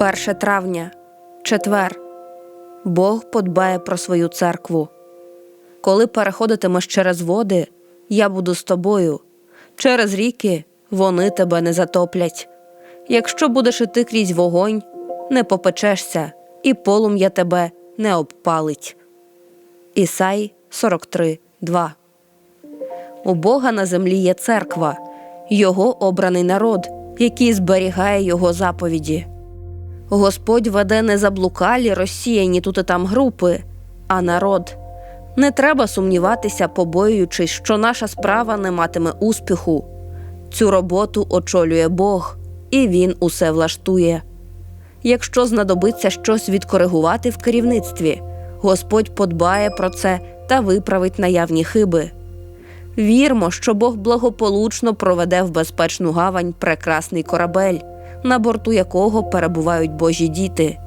1 травня, четвер. Бог подбає про свою церкву. Коли переходитимеш через води, я буду з тобою. Через ріки вони тебе не затоплять. Якщо будеш іти крізь вогонь, не попечешся, і полум'я тебе не обпалить. Ісай 43, 2 У Бога на землі є церква, його обраний народ, який зберігає його заповіді. Господь веде не заблукалі, розсіяні тут і там групи, а народ. Не треба сумніватися, побоюючись, що наша справа не матиме успіху. Цю роботу очолює Бог, і Він усе влаштує. Якщо знадобиться щось відкоригувати в керівництві, Господь подбає про це та виправить наявні хиби. Вірмо, що Бог благополучно проведе в безпечну гавань прекрасний корабель, на борту якого перебувають Божі діти.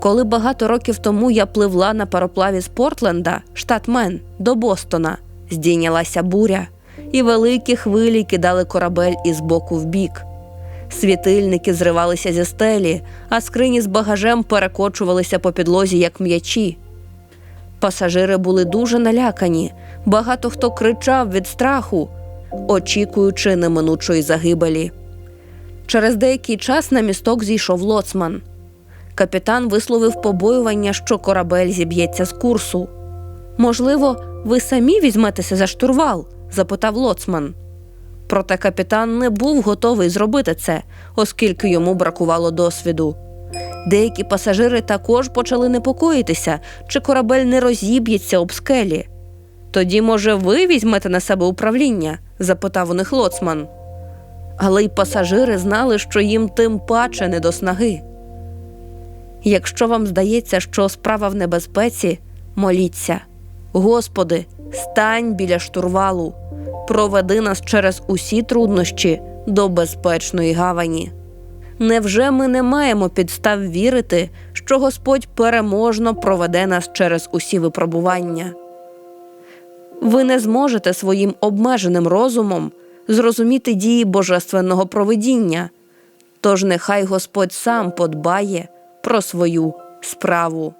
Коли багато років тому я пливла на пароплаві з Портленда, штат Мен, до Бостона, здійнялася буря, і великі хвилі кидали корабель із боку в бік. Світильники зривалися зі стелі, а скрині з багажем перекочувалися по підлозі, як м'ячі. Пасажири були дуже налякані, багато хто кричав від страху, очікуючи неминучої загибелі. Через деякий час на місток зійшов лоцман. Капітан висловив побоювання, що корабель зіб'ється з курсу. Можливо, ви самі візьметеся за штурвал? запитав лоцман. Проте капітан не був готовий зробити це, оскільки йому бракувало досвіду. Деякі пасажири також почали непокоїтися, чи корабель не розіб'ється об скелі. Тоді, може, ви візьмете на себе управління? запитав у них лоцман. Але й пасажири знали, що їм тим паче не до снаги. Якщо вам здається, що справа в небезпеці, моліться. Господи, стань біля штурвалу, проведи нас через усі труднощі до безпечної гавані. Невже ми не маємо підстав вірити, що Господь переможно проведе нас через усі випробування? Ви не зможете своїм обмеженим розумом зрозуміти дії божественного провидіння, тож нехай Господь сам подбає про свою справу.